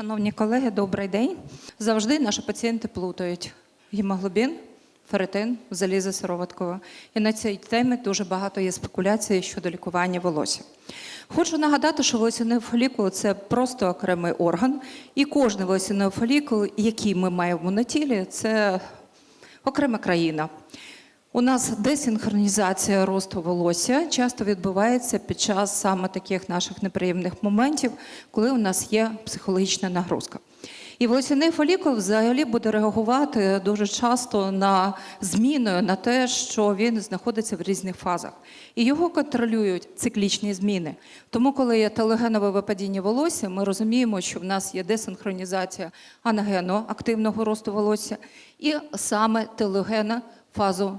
Шановні колеги, добрий день. Завжди наші пацієнти плутають гемоглобін, ферритин, залізо сироваткове. І на цій темі дуже багато є спекуляцій щодо лікування волосся. Хочу нагадати, що волосяний фолікул – це просто окремий орган, і кожен волосяний фолікул, який ми маємо на тілі, це окрема країна. У нас десинхронізація росту волосся часто відбувається під час саме таких наших неприємних моментів, коли у нас є психологічна нагрузка. І волосяний фолікул взагалі буде реагувати дуже часто на зміною на те, що він знаходиться в різних фазах. І його контролюють циклічні зміни. Тому, коли є телогенове випадіння волосся, ми розуміємо, що в нас є десинхронізація анагенно активного росту волосся і саме телогена фазу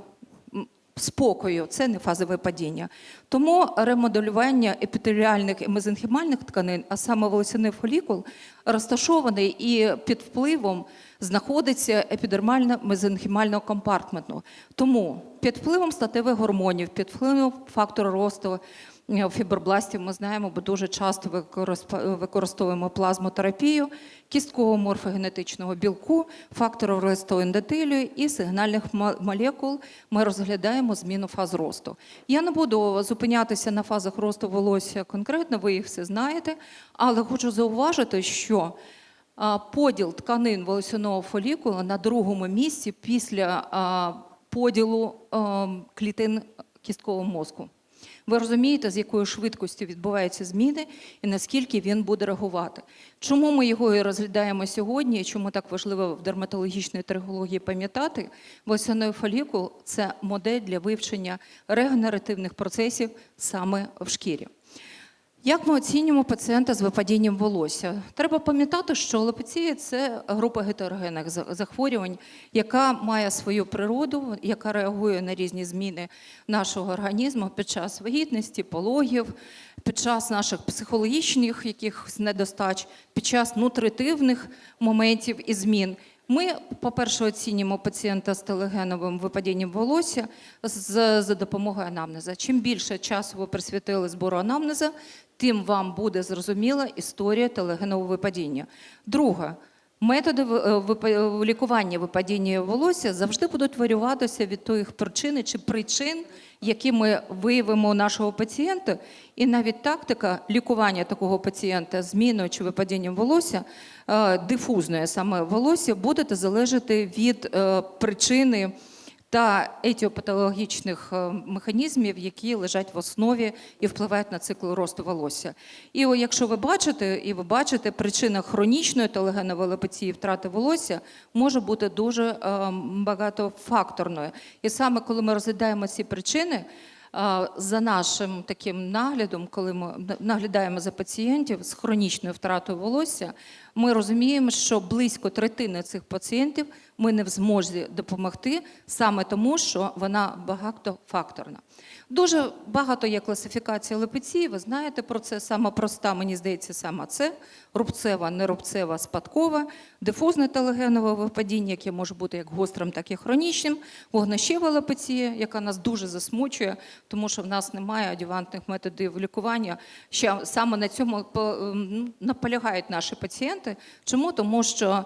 спокою, це не фазове падіння. Тому ремоделювання епітеліальних і мезенхімальних тканин, а саме волосяний фолікул, розташований і під впливом знаходиться епідермально-мезенхімального компартменту. Тому під впливом статевих гормонів, під впливом фактору росту фібробластів, ми знаємо, бо дуже часто використовуємо плазмотерапію, кісткового морфогенетичного білку, фактору росту ендотелію і сигнальних молекул ми розглядаємо зміну фаз росту. Я не буду зупинятися на фазах росту волосся конкретно, ви їх все знаєте, але хочу зауважити, що поділ тканин волосяного фолікула на другому місці після поділу клітин кісткового мозку. Ви розумієте, з якою швидкістю відбуваються зміни і наскільки він буде реагувати. Чому ми його і розглядаємо сьогодні, і чому так важливо в дерматологічній тригології пам'ятати? Волосяний фолікул це модель для вивчення регенеративних процесів саме в шкірі. Як ми оцінюємо пацієнта з випадінням волосся? Треба пам'ятати, що алопеція – це група гетерогенних за- захворювань, яка має свою природу, яка реагує на різні зміни нашого організму під час вагітності, пологів, під час наших психологічних якихось недостач, під час нутритивних моментів і змін. Ми, по-перше, оцінюємо пацієнта з телегеновим випадінням волосся з, за допомогою анамнеза. Чим більше часу ви присвятили збору анамнеза, тим вам буде зрозуміла історія телегенового випадіння. Друге, методи ви- е, лікування випадіння волосся завжди будуть варюватися від тих причин чи причин, які ми виявимо у нашого пацієнта. І навіть тактика лікування такого пацієнта зміною чи випадінням волосся, е, дифузної саме волосся, буде залежати від е, причини та етіопатологічних е, механізмів, які лежать в основі і впливають на цикл росту волосся. І якщо ви бачите, і ви бачите, причина хронічної телегенової лепеції втрати волосся може бути дуже е, багатофакторною. І саме коли ми розглядаємо ці причини. За нашим таким наглядом, коли ми наглядаємо за пацієнтів з хронічною втратою волосся, ми розуміємо, що близько третини цих пацієнтів ми не в змозі допомогти саме тому, що вона багатофакторна. Дуже багато є класифікацій лепеції, ви знаєте про це. Сама проста, мені здається, сама це рубцева, нерубцева, спадкова, дифузне телегенове випадіння, яке може бути як гострим, так і хронічним, вогнищева лепеція, яка нас дуже засмучує, тому що в нас немає адювантних методів лікування. Ще саме на цьому ем, наполягають наші пацієнти. Чому? Тому що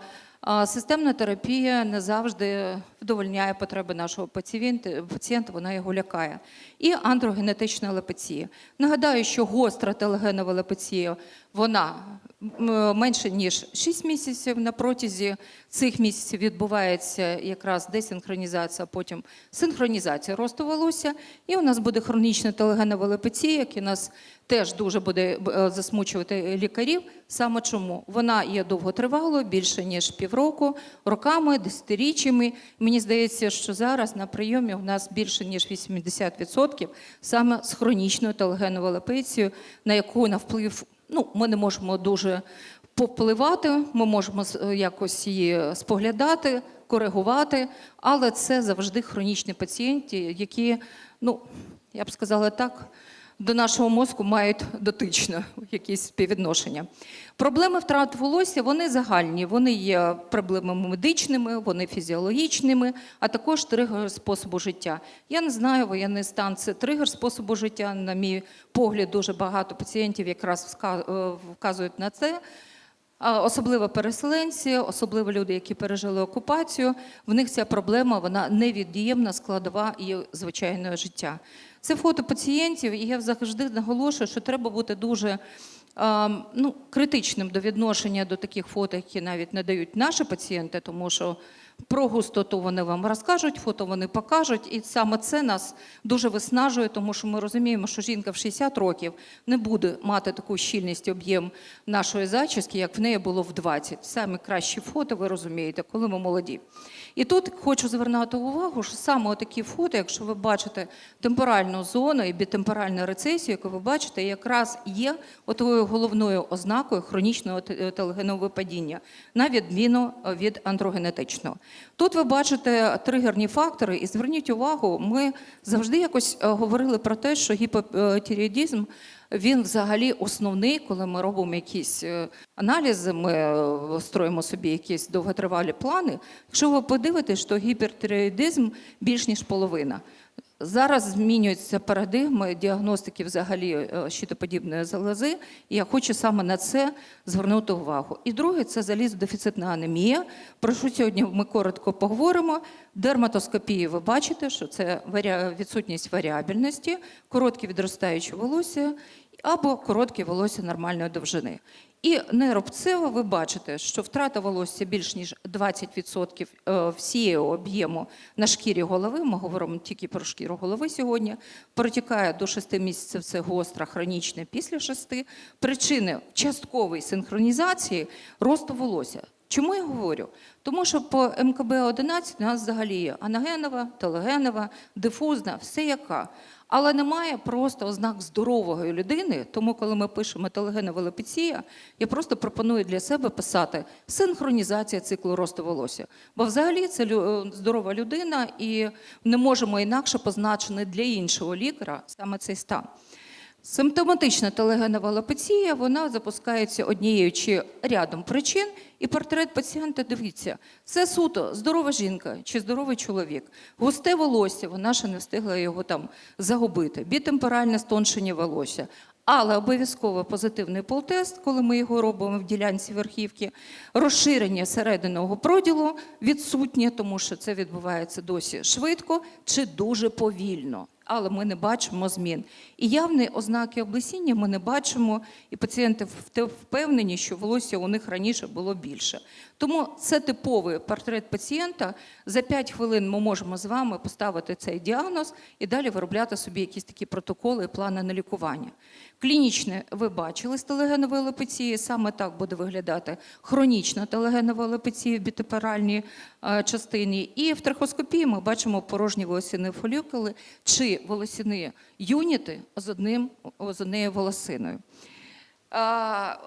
Системна терапія не завжди вдовольняє потреби нашого пацієнта, вона його лякає. І андрогенетична лепеція. Нагадаю, що гостра телегенова лепеція, вона менше ніж 6 місяців. На протязі цих місяців відбувається якраз десинхронізація, потім синхронізація росту волосся. І у нас буде хронічна телегенова лепеція, яка нас теж дуже буде е, засмучувати лікарів. Саме чому вона є довготривалою, більше ніж півроку, роками, десятиріччями. Мені здається, що зараз на прийомі у нас більше ніж 80% саме з хронічною телегеновою лепецією, на яку на вплив ну, ми не можемо дуже попливати, ми можемо е, якось її споглядати, коригувати, але це завжди хронічні пацієнти, які, ну, я б сказала так, до нашого мозку мають дотично якісь співвідношення. Проблеми втрат волосся вони загальні. Вони є проблемами медичними, вони фізіологічними, а також тригер способу життя. Я не знаю, воєнний стан це тригер способу життя. На мій погляд, дуже багато пацієнтів якраз е, вказують на це. Особливо переселенці, особливо люди, які пережили окупацію, в них ця проблема вона невід'ємна складова її звичайного життя. Це фото пацієнтів, і я завжди наголошую, що треба бути дуже а, ну, критичним до відношення до таких фото, які навіть не дають наші пацієнти, тому що про густоту вони вам розкажуть, фото вони покажуть, і саме це нас дуже виснажує, тому що ми розуміємо, що жінка в 60 років не буде мати таку щільність об'єм нашої зачіски, як в неї було в 20. Саме кращі фото, ви розумієте, коли ми молоді. І тут хочу звернути увагу, що саме такі фото, якщо ви бачите темпоральну зону і бітемпоральну рецесію, яку ви бачите, якраз є отою головною ознакою хронічного те- телегенового падіння, на відміну е, від андрогенетичного. Тут ви бачите тригерні фактори, і зверніть увагу, ми завжди якось е, говорили про те, що гіпотиреоїдізм він взагалі основний, коли ми робимо якісь е, аналізи, ми е, строїмо собі якісь довготривалі плани. Якщо ви подивитесь, що гіпертиреоїдизм більш ніж половина. Зараз змінюються парадигми діагностики взагалі е, щитоподібної залози, і я хочу саме на це звернути увагу. І друге це залізодефіцитна анемія. Про що сьогодні ми коротко поговоримо. Дерматоскопії ви бачите, що це відсутність варіабельності, короткі відростаючі волосся або короткі волосся нормальної довжини. І неробцево ви бачите, що втрата волосся більш ніж 20% е, всієї об'єму на шкірі голови. Ми говоримо тільки про шкіру голови сьогодні. Протікає до 6 місяців. Це гостра, хронічне після 6. Причини часткової синхронізації росту волосся. Чому я говорю? Тому що по МКБ-11 у нас взагалі є анагенова, телегенова, дифузна, все яка. Але немає просто ознак здорової людини. Тому, коли ми пишемо телегенова лепеція, я просто пропоную для себе писати синхронізація циклу росту волосся. Бо взагалі це е, здорова людина, і не можемо інакше позначити для іншого лікаря саме цей стан. Симптоматична телегенова лопеція, вона запускається однією чи рядом причин, і портрет пацієнта дивіться, це суто здорова жінка чи здоровий чоловік. Густе волосся, вона ще не встигла його там загубити. Бітемпоральне стоншення волосся. Але обов'язково позитивний полтест, коли ми його робимо в ділянці верхівки, розширення серединного проділу відсутнє, тому що це відбувається досі швидко чи дуже повільно. Але ми не бачимо змін. І явні ознаки облесіння ми не бачимо, і пацієнти впевнені, що волосся у них раніше було більше. Тому це типовий портрет пацієнта. За 5 хвилин ми можемо з вами поставити цей діагноз і далі виробляти собі якісь такі протоколи і плани на лікування. Клінічне ви бачили телегенової лепеції, саме так буде виглядати хронічна телегенова лепеція в бітепаральній е, частині. І в трахоскопії ми бачимо порожні волосяні фолікули чи волосяні юніти з, одним, з однією волосиною.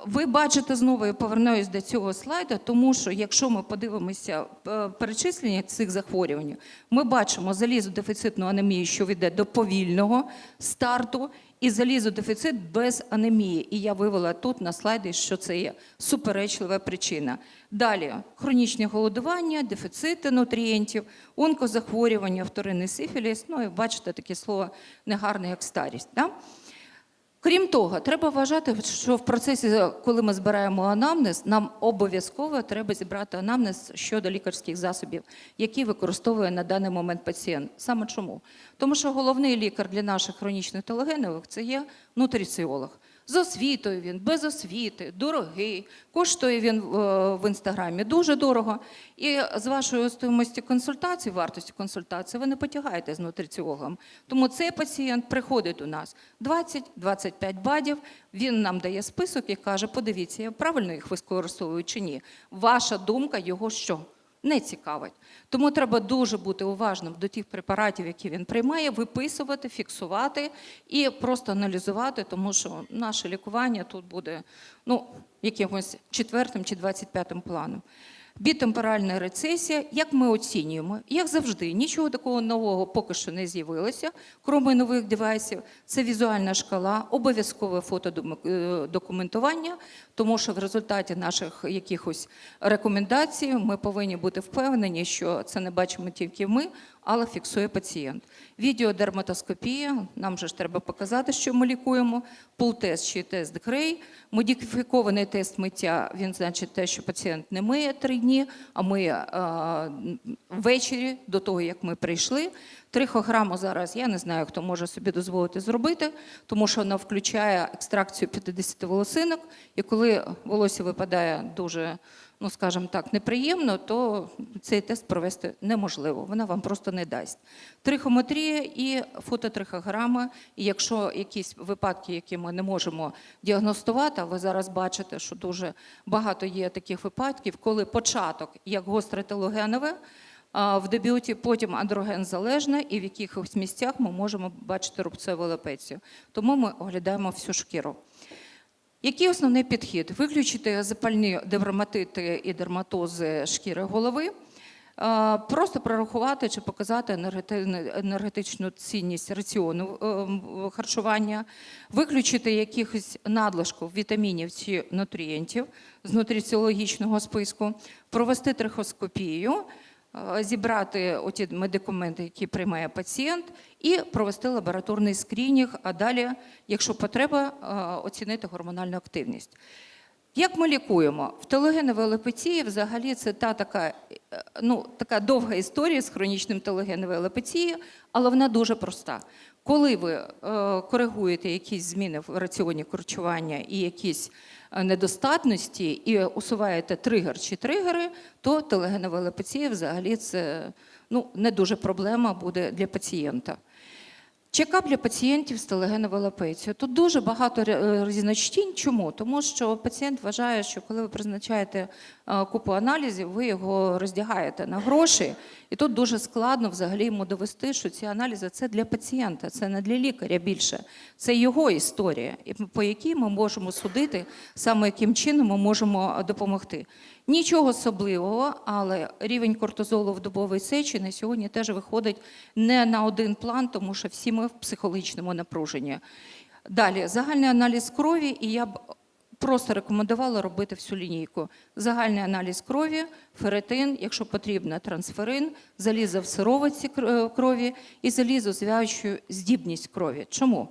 Ви бачите знову, я повернусь до цього слайду, тому що якщо ми подивимося е, перечислення цих захворювань, ми бачимо залізодефіцитну анемію, що веде до повільного старту, і залізодефіцит без анемії. І я вивела тут на слайді, що це є суперечлива причина. Далі хронічне голодування, дефіцити нутрієнтів, онкозахворювання, вторинний сифіліс. Ну і бачите таке слово негарне, як старість. Да? Крім того, треба вважати, що в процесі, коли ми збираємо анамнез, нам обов'язково треба зібрати анамнез щодо лікарських засобів, які використовує на даний момент пацієнт. Саме чому? Тому що головний лікар для наших хронічних телегенових це є нутриціолог. З освітою він, без освіти, дорогий, коштує він е, в інстаграмі дуже дорого. І з вашою стоїмості консультації, вартості консультації, ви не потягаєте з нутриціологом. Тому цей пацієнт приходить до нас 20-25 бадів, він нам дає список і каже: подивіться, я правильно їх використовую чи ні. Ваша думка його що? Не цікавить. Тому треба дуже бути уважним до тих препаратів, які він приймає, виписувати, фіксувати і просто аналізувати, тому що наше лікування тут буде ну, якимось четвертим чи двадцять п'ятим планом. Бітемпоральна рецесія, як ми оцінюємо? Як завжди, нічого такого нового поки що не з'явилося, крім нових девайсів. Це візуальна шкала, обов'язкове фотодокументування, тому що в результаті наших якихось рекомендацій ми повинні бути впевнені, що це не бачимо тільки ми, але фіксує пацієнт. Відеодерматоскопія, нам же ж треба показати, що ми лікуємо. Пул-тест чи тест Грей. Модифікований тест миття, він значить те, що пацієнт не миє три дні, а миє е, ввечері до того, як ми прийшли. Трихограму зараз я не знаю, хто може собі дозволити зробити, тому що вона включає екстракцію 50 волосинок, і коли волосся випадає дуже, ну скажімо так, неприємно, то цей тест провести неможливо. Вона вам просто не дасть. Трихометрія і фототрихограма. І якщо якісь випадки, які ми не можемо діагностувати, ви зараз бачите, що дуже багато є таких випадків, коли початок як гостре телогенове, в дебюті потім андроген залежне, і в якихось місцях ми можемо бачити рубцеву лепецію. Тому ми оглядаємо всю шкіру. Який основний підхід? Виключити запальні дерматити і дерматози шкіри голови, просто прорахувати чи показати енергетичну цінність раціону е, харчування, виключити якихось надлишків вітамінів чи нутрієнтів з нутриціологічного списку, провести трихоскопію, зібрати оті медикаменти, які приймає пацієнт, і провести лабораторний скринінг, а далі, якщо потреба, е, оцінити гормональну активність. Як ми лікуємо? В телогеновій алопеції взагалі це та така, е, ну, така довга історія з хронічним телогеновою алопецією, але вона дуже проста. Коли ви е, коригуєте якісь зміни в раціоні харчування і якісь е, недостатності і усуваєте тригер чи тригери, то телегенова лепеція взагалі це ну, не дуже проблема буде для пацієнта. Чекап для пацієнтів з телегеновою. Тут дуже багато ре- різночтінь. Чому? Тому що пацієнт вважає, що коли ви призначаєте е, купу аналізів, ви його роздягаєте на гроші, і тут дуже складно взагалі йому довести, що ці аналізи це для пацієнта, це не для лікаря більше. Це його історія, по якій ми можемо судити, саме яким чином ми можемо допомогти. Нічого особливого, але рівень кортизолу в добовій сечі на сьогодні теж виходить не на один план, тому що всі ми в психологічному напруженні. Далі загальний аналіз крові, і я б просто рекомендувала робити всю лінійку. Загальний аналіз крові, феретин, якщо потрібно, трансферин, залізо в сировиці кр- крові і залізозв'язуючу здібність крові. Чому?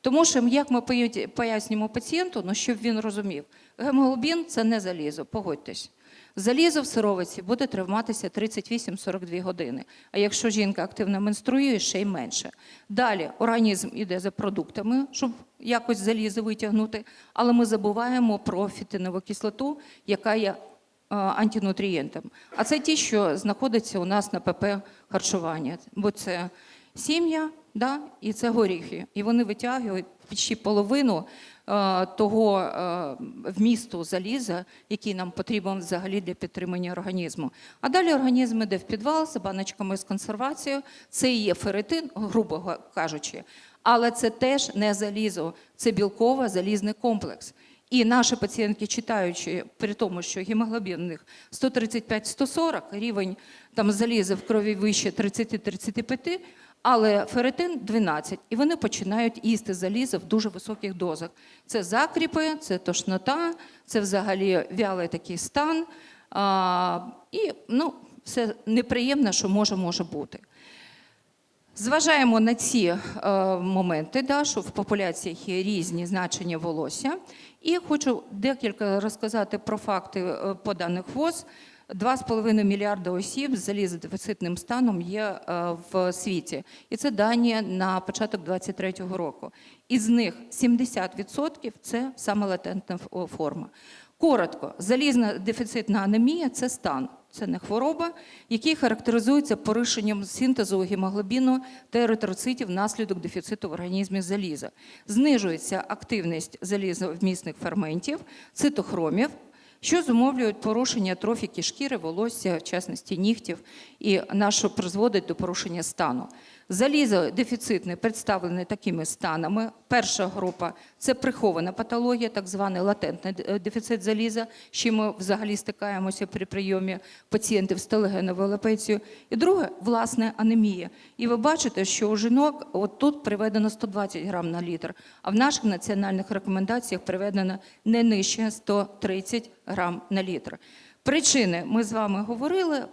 Тому що як ми поя- пояснюємо пацієнту, ну щоб він розумів, гемоглобін це не залізо, погодьтесь. Залізо в сировиці буде триматися 38-42 години. А якщо жінка активно менструює, ще й менше. Далі організм іде за продуктами, щоб якось залізо витягнути, але ми забуваємо про фітинову кислоту, яка є е, антинутрієнтом. А це ті, що знаходяться у нас на ПП харчування. Бо це сім'я да, і це горіхи. І вони витягують почти половину того е, вмісту заліза, який нам потрібен взагалі для підтримання організму. А далі організм іде в підвал з баночками з консервацією. Це і є ферритин, грубо кажучи. Але це теж не залізо, це білково-залізний комплекс. І наші пацієнтки, читаючи, при тому, що гемоглобін у них 135-140, рівень там заліза в крові вище 30-35, але ферритин 12, і вони починають їсти залізо в дуже високих дозах. Це закріпи, це тошнота, це взагалі вялий такий стан. А, і ну, все неприємне, що може, може бути. Зважаємо на ці е, моменти, да, що в популяціях є різні значення волосся. І хочу декілька розказати про факти е, по даних ВОЗ. 2,5 мільярда осіб з залізодефіцитним станом є е, в світі. І це дані на початок 2023 року. Із них 70% це саме латентна форма. Коротко, залізна дефіцитна анемія це стан, це не хвороба, який характеризується порушенням синтезу гемоглобіну та еритроцитів внаслідок дефіциту в організмі заліза. Знижується активність залізовмісних ферментів, цитохромів, що зумовлюють порушення трофіки шкіри, волосся, в частності нігтів, і на що призводить до порушення стану. Залізо дефіцитне представлене такими станами. Перша група це прихована патологія, так званий латентний е, дефіцит заліза, чим ми взагалі стикаємося при прийомі пацієнтів з телегеновою алопецією. І друге, власне, анемія. І ви бачите, що у жінок от тут приведено 120 грам на літр, а в наших національних рекомендаціях приведено не нижче 130 грам на літр. Причини ми з вами говорили: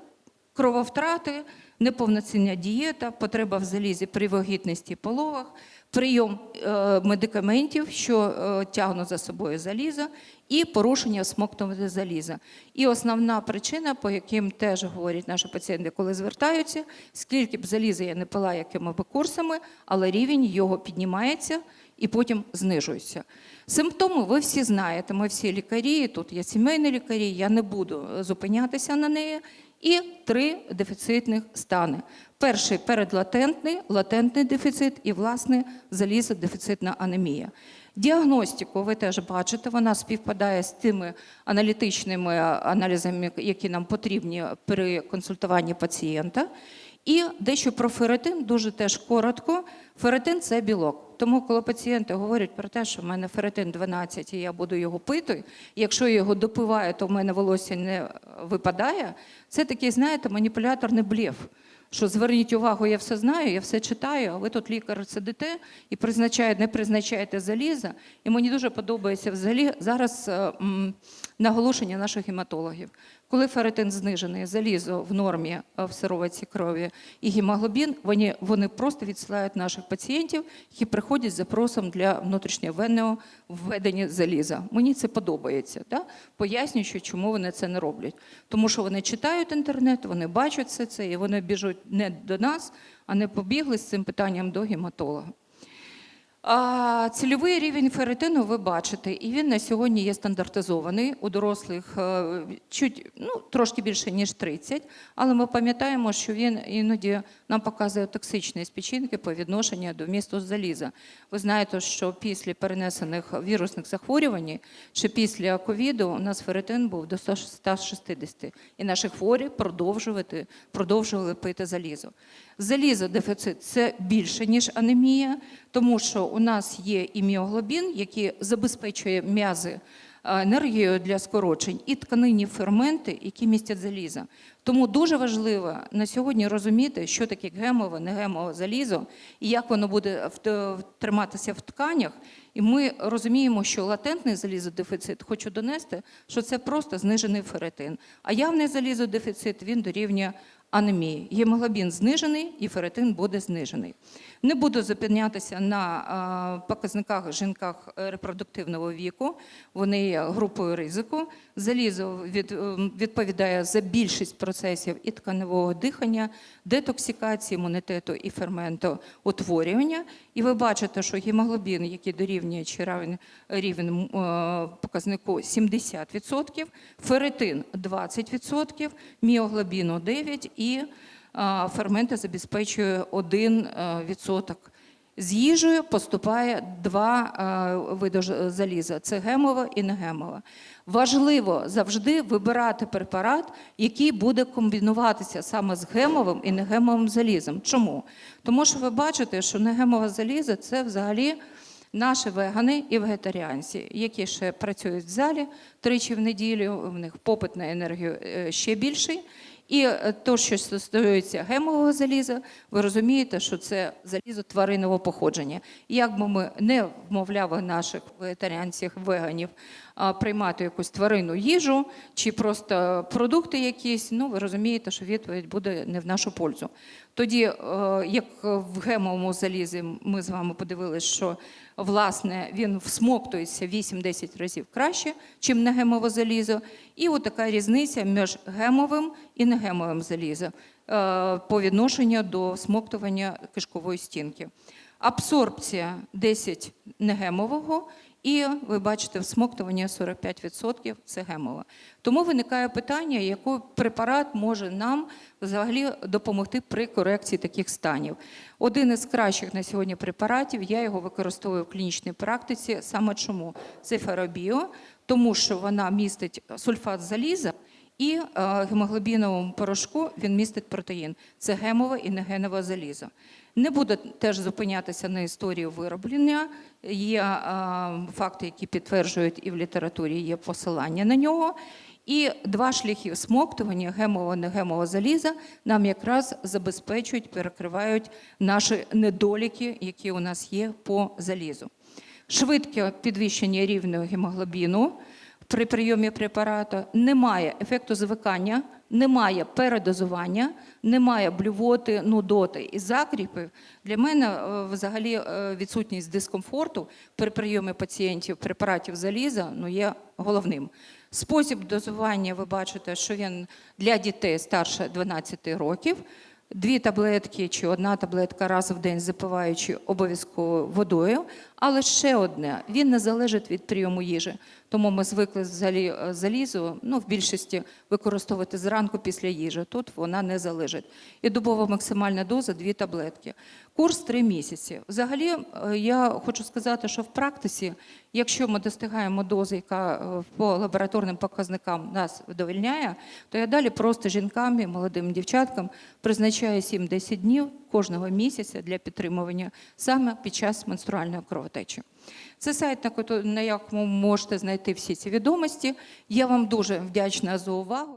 крововтрати, неповноцінна дієта, потреба в залізі при вагітності пологах, прийом е, медикаментів, що е, тягнуть за собою залізо, і порушення смоктування заліза. І основна причина, по яким теж говорять наші пацієнти, коли звертаються, скільки б заліза я не пила якими б курсами, але рівень його піднімається і потім знижується. Симптоми ви всі знаєте, ми всі лікарі, тут є сімейні лікарі, я не буду е, зупинятися на неї. І три дефіцитних стани. Перший передлатентний, латентний дефіцит і, власне, залізодефіцитна анемія. Діагностику ви теж бачите, вона співпадає з тими аналітичними аналізами, які нам потрібні при консультуванні пацієнта. І дещо про ферритин, дуже теж коротко. Ферритин – це білок. Тому, коли пацієнти говорять про те, що в мене ферритин 12 і я буду його пити, якщо я його допиваю, то в мене волосся не випадає, це такий, знаєте, маніпуляторний блеф. Що зверніть увагу, я все знаю, я все читаю, а ви тут лікар сидите і призначаєте, не призначаєте заліза. І мені дуже подобається взагалі зараз м, наголошення наших гематологів. Коли ферритин знижений, залізо в нормі е, в сироватці крові і гемоглобін, вони, вони просто відсилають наших пацієнтів, які приходять з запросом для внутрішньовенного введення заліза. Мені це подобається. Да? Пояснюю, що чому вони це не роблять. Тому що вони читають інтернет, вони бачать все це, і вони біжуть не до нас, а не побігли з цим питанням до гематолога. Цільовий рівень ферритину ви бачите, і він на сьогодні є стандартизований у дорослих е, чуть ну, трошки більше ніж 30, але ми пам'ятаємо, що він іноді нам показує токсичні спічинки по відношенню до вмісту заліза. Ви знаєте, що після перенесених вірусних захворювань чи після ковіду у нас ферритин був до 160, і наші хворі продовжували пити залізо. Залізодефіцит це більше, ніж анемія, тому що у нас є і міоглобін, який забезпечує м'язи е, енергією для скорочень, і тканинні ферменти, які містять залізо. Тому дуже важливо на сьогодні розуміти, що таке гемове, негемове залізо і як воно буде триматися в тканях. І ми розуміємо, що латентний залізодефіцит, хочу донести, що це просто знижений ферритин. А явний залізодефіцит він дорівнює анемії. Гемоглобін знижений і ферритин буде знижений. Не буду зупинятися на показниках жінках е, репродуктивного віку. Вони є групою ризику. Залізо ем, відповідає за більшість процесів і тканевого дихання, детоксикації імунітету і ферментоутворювання. І ви бачите, що гемоглобін, який дорівнює чи равен рівень е, показнику 70%, ферритин 20%, міоглобіну 9% і е, ферменти забезпечує 1%. З їжею поступає два е, види заліза: це гемова і негемова. Важливо завжди вибирати препарат, який буде комбінуватися саме з гемовим і негемовим залізом. Чому? Тому що ви бачите, що негемове залізо це взагалі. Наші вегани і вегетаріанці, які ще працюють в залі тричі в неділю, в них попит на енергію е, ще більший. І е, то, що стосується гемового заліза, ви розумієте, що це залізо тваринного походження. Як би ми не вмовляли наших вегетаріанців, веганів приймати якусь тваринну їжу чи просто продукти якісь, ну ви розумієте, що відповідь буде не в нашу пользу. Тоді, е, як в гемовому залізі ми з вами подивилися, що власне він всмоктується 8-10 разів краще, чим негемове залізо. І от така різниця між гемовим і негемовим залізом е, по відношенню до смоктування кишкової стінки. Абсорбція 10 негемового, і ви бачите, всмоктування 45% це гемова. Тому виникає питання, який препарат може нам взагалі допомогти при корекції таких станів. Один із кращих на сьогодні препаратів, я його використовую в клінічній практиці. Саме чому? Це ферабіо, тому що вона містить сульфат заліза. І е, гемоглобіновому порошку він містить протеїн. Це гемове і негенове залізо. Не буду теж зупинятися на історії вироблення. Є е, факти, які підтверджують і в літературі є посилання на нього. І два шляхи смоктування гемового негемового заліза нам якраз забезпечують, перекривають наші недоліки, які у нас є по залізу. Швидке підвищення рівня гемоглобіну при прийомі препарату, немає ефекту звикання, немає передозування, немає блювоти, нудоти і закріпів. Для мене е, взагалі е, відсутність дискомфорту при прийомі пацієнтів препаратів заліза ну, є головним. Спосіб дозування, ви бачите, що він для дітей старше 12 років. Дві таблетки чи одна таблетка раз в день запиваючи обов'язково водою. Але ще одне, він не залежить від прийому їжі. Тому ми звикли взагалі залізу ну, в більшості використовувати зранку після їжі. Тут вона не залежить. І добова максимальна доза дві таблетки. Курс три місяці. Взагалі, е, я хочу сказати, що в практиці, якщо ми достигаємо дози, яка е, по лабораторним показникам нас вдовольняє, то я далі просто жінкам і молодим дівчаткам призначаю 7-10 днів кожного місяця для підтримування саме під час менструальної кровотечі. Це сайт, на якому можете знайти всі ці відомості. Я вам дуже вдячна за увагу.